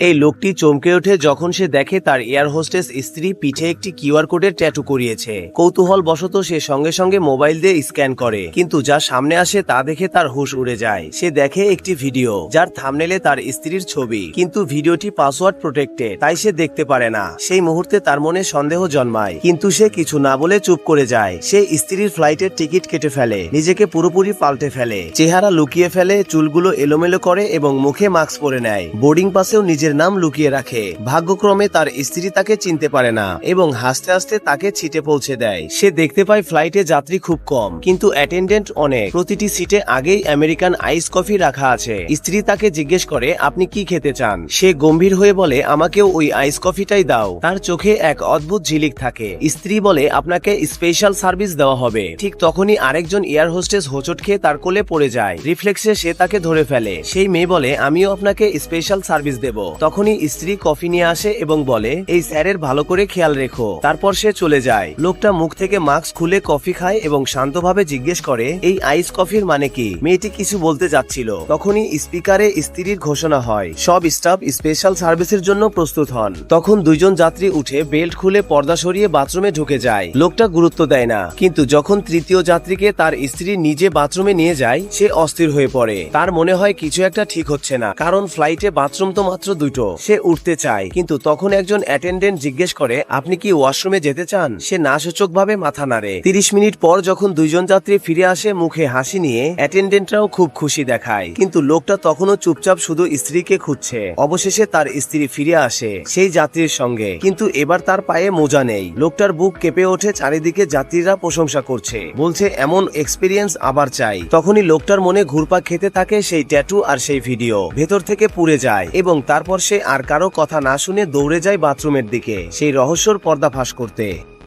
এই লোকটি চমকে ওঠে যখন সে দেখে তার এয়ার হোস্টেস স্ত্রী পিঠে একটি কিউআর কোডের ট্যাটু করিয়েছে। কৌতূহল বশত সে সঙ্গে সঙ্গে মোবাইল দিয়ে স্ক্যান করে। কিন্তু যা সামনে আসে তা দেখে তার হুশ উড়ে যায়। সে দেখে একটি ভিডিও, যার থামনেলে তার স্ত্রীর ছবি। কিন্তু ভিডিওটি পাসওয়ার্ড প্রোটেক্টেড তাই সে দেখতে পারে না। সেই মুহূর্তে তার মনে সন্দেহ জন্মায়। কিন্তু সে কিছু না বলে চুপ করে যায়। সে স্ত্রীর ফ্লাইটের টিকিট কেটে ফেলে, নিজেকে পুরোপুরি পাল্টে ফেলে। চেহারা লুকিয়ে ফেলে, চুলগুলো এলোমেলো করে এবং মুখে মাস্ক পরে নেয়। বোর্ডিং পাসেও নিজের নাম লুকিয়ে রাখে। ভাগ্যক্রমে তার স্ত্রী তাকে চিনতে পারে না এবং হাসতে হাসতে তাকে ছিটে পৌঁছে দেয়। সে দেখতে পায় ফ্লাইটে যাত্রী খুব কম, কিন্তু অ্যাটেন্ডেন্ট অনেক। প্রতিটি সিটে আগেই আমেরিকান আইস কফি রাখা আছে। স্ত্রী তাকে জিজ্ঞেস করে, আপনি কি খেতে চান? সে গম্ভীর হয়ে বলে, আমাকেও ওই আইস কফিটাই দাও। তার চোখে এক অদ্ভুত ঝিলিক থাকে। স্ত্রী বলে, আপনাকে স্পেশাল সার্ভিস দেওয়া হবে। ঠিক তখনই আরেকজন এয়ার হোস্টেস হোচট খেয়ে তার কোলে পড়ে যায়। রিফ্লেক্সে সে তাকে ধরে ফেলে। সেই মেয়ে বলে, আমিও আপনাকে স্পেশাল সার্ভিস দেব। তখনই স্ত্রী কফি নিয়ে আসে এবং বলে, এই স্যারের ভালো করে খেয়াল রেখো। তারপর সে চলে যায়। লোকটা মুখ থেকে মাস্ক খুলে কফি খায় এবং শান্তভাবে জিজ্ঞেস করে, এই আইস কফির মানে কি? মেয়েটি কিছু বলতে যাচ্ছিল। তখনই স্পিকারে স্ত্রীর ঘোষণা হয়। সব স্টাফ স্পেশাল সার্ভিসের জন্য প্রস্তুত হন। তখন দুইজন যাত্রী উঠে বেল্ট খুলে পর্দা সরিয়ে বাথরুমে ঢুকে যায়। লোকটা গুরুত্ব দেয় না। কিন্তু যখন তৃতীয় যাত্রীকে তার স্ত্রী নিজে বাথরুমে নিয়ে যায়, সে অস্থির হয়ে পড়ে। তার মনে হয় কিছু একটা ঠিক হচ্ছে না। কারণ ফ্লাইটে বাথরুম তো মাত্র দুটো। সে উঠতে চায়, কিন্তু তখন একজন অ্যাটেন্ডেন্ট জিজ্ঞেস করে, আপনি কি ওয়াশরুমে যেতে চান? সে নাসূচক ভাবে মাথা নাড়ে। তিরিশ মিনিট পর যখন দুইজন যাত্রী ফিরে আসে, মুখে হাসি নিয়ে অ্যাটেন্ডেন্টরাও খুব খুশি দেখায়। কিন্তু লোকটা তখনও চুপচাপ শুধু স্ত্রীকে খুঁজছে। অবশেষে তার স্ত্রী ফিরে আসে, সেই যাত্রীর সঙ্গে। কিন্তু এবার তার পায়ে মোজা নেই। লোকটার বুক কেঁপে ওঠে, চারিদিকে যাত্রীরা প্রশংসা করছে। বলছে, এমন এক্সপিরিয়েন্স আবার চাই। তখনই লোকটার মনে ঘুরপাক খেতে থাকে সেই ট্যাটু আর সেই ভিডিও ভেতর থেকে পুড়ে যায় এবং তারপর সে আর কারও কথা না শুনে দৌড়ে যায় বাথরুমের দিকে। সেই রহস্যর পর্দাফাশ করতে।